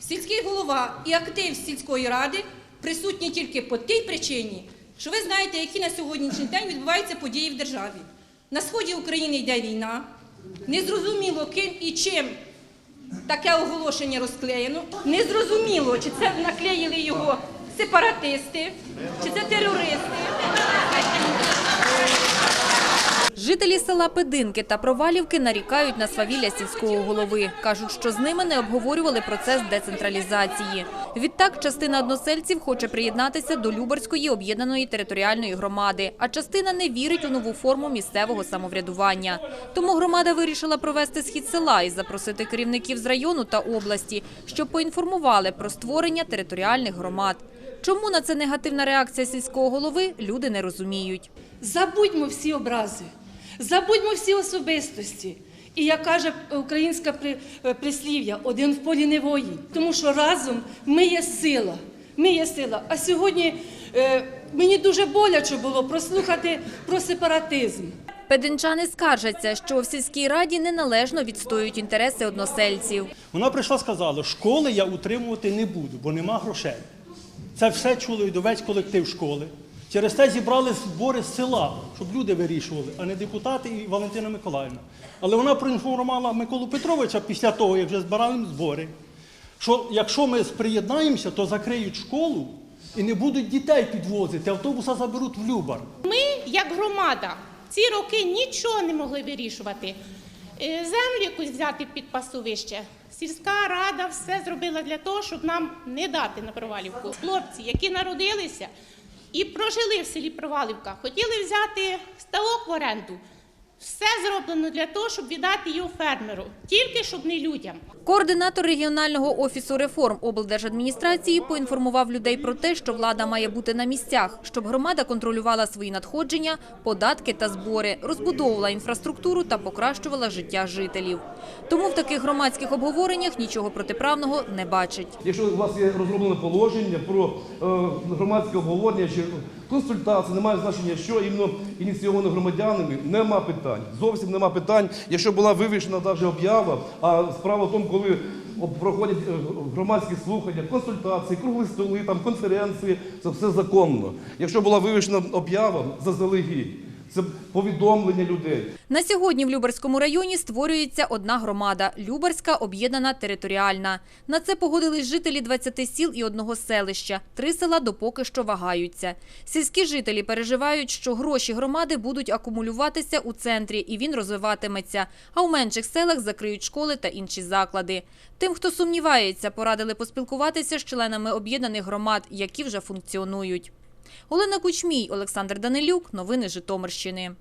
Сільський голова і актив сільської ради присутні тільки по тій причині, що ви знаєте, які на сьогоднішній день відбуваються події в державі. На сході України йде війна, незрозуміло ким і чим таке оголошення розклеєно. Незрозуміло, чи це наклеїли його сепаратисти, чи це терористи. Жителі села Пединки та Провалівки нарікають на свавілля сільського голови. Кажуть, що з ними не обговорювали процес децентралізації. Відтак, частина односельців хоче приєднатися до Любарської об'єднаної територіальної громади, а частина не вірить у нову форму місцевого самоврядування. Тому громада вирішила провести схід села і запросити керівників з району та області, щоб поінформували про створення територіальних громад. Чому на це негативна реакція сільського голови, люди не розуміють. Забудьмо всі образи, забудьмо всі особистості. І як каже українське при- е, прислів'я, один в полі не воїн. Тому що разом ми є сила. Ми є сила. А сьогодні е, мені дуже боляче було прослухати про сепаратизм. Пединчани скаржаться, що в сільській раді неналежно відстоюють інтереси односельців. Вона прийшла сказала, школи я утримувати не буду, бо нема грошей. Це все чули і весь колектив школи. Через те зібрали збори з села, щоб люди вирішували, а не депутати і Валентина Миколаївна. Але вона проінформувала Миколу Петровича після того, як вже збирали збори, що якщо ми приєднаємося, то закриють школу і не будуть дітей підвозити, автобуса заберуть в Любар. Ми, як громада, ці роки нічого не могли вирішувати. Е, Землю якусь взяти під пасовище. Сільська рада все зробила для того, щоб нам не дати на провалівку. Хлопці, які народилися і прожили в селі Провалівка, хотіли взяти ставок в оренду. Все зроблено для того, щоб віддати його фермеру, тільки щоб не людям. Координатор регіонального офісу реформ облдержадміністрації поінформував людей про те, що влада має бути на місцях, щоб громада контролювала свої надходження, податки та збори, розбудовувала інфраструктуру та покращувала життя жителів. Тому в таких громадських обговореннях нічого протиправного не бачить. Якщо у вас є розроблене положення про е, громадське обговорення чи консультації, немає значення, що іменно ініційовано громадянами, нема питань. Зовсім нема питань. Якщо була вивішена навіть об'ява, а справа в тому, коли проходять е, громадські слухання, консультації, круглі столи, там конференції, це все законно. Якщо була вивішена об'ява заздалегідь, це повідомлення людей. На сьогодні в Любарському районі створюється одна громада – Любарська об'єднана територіальна. На це погодились жителі 20 сіл і одного селища. Три села допоки що вагаються. Сільські жителі переживають, що гроші громади будуть акумулюватися у центрі і він розвиватиметься, а у менших селах закриють школи та інші заклади. Тим, хто сумнівається, порадили поспілкуватися з членами об'єднаних громад, які вже функціонують. Олена Кучмій, Олександр Данилюк. Новини Житомирщини.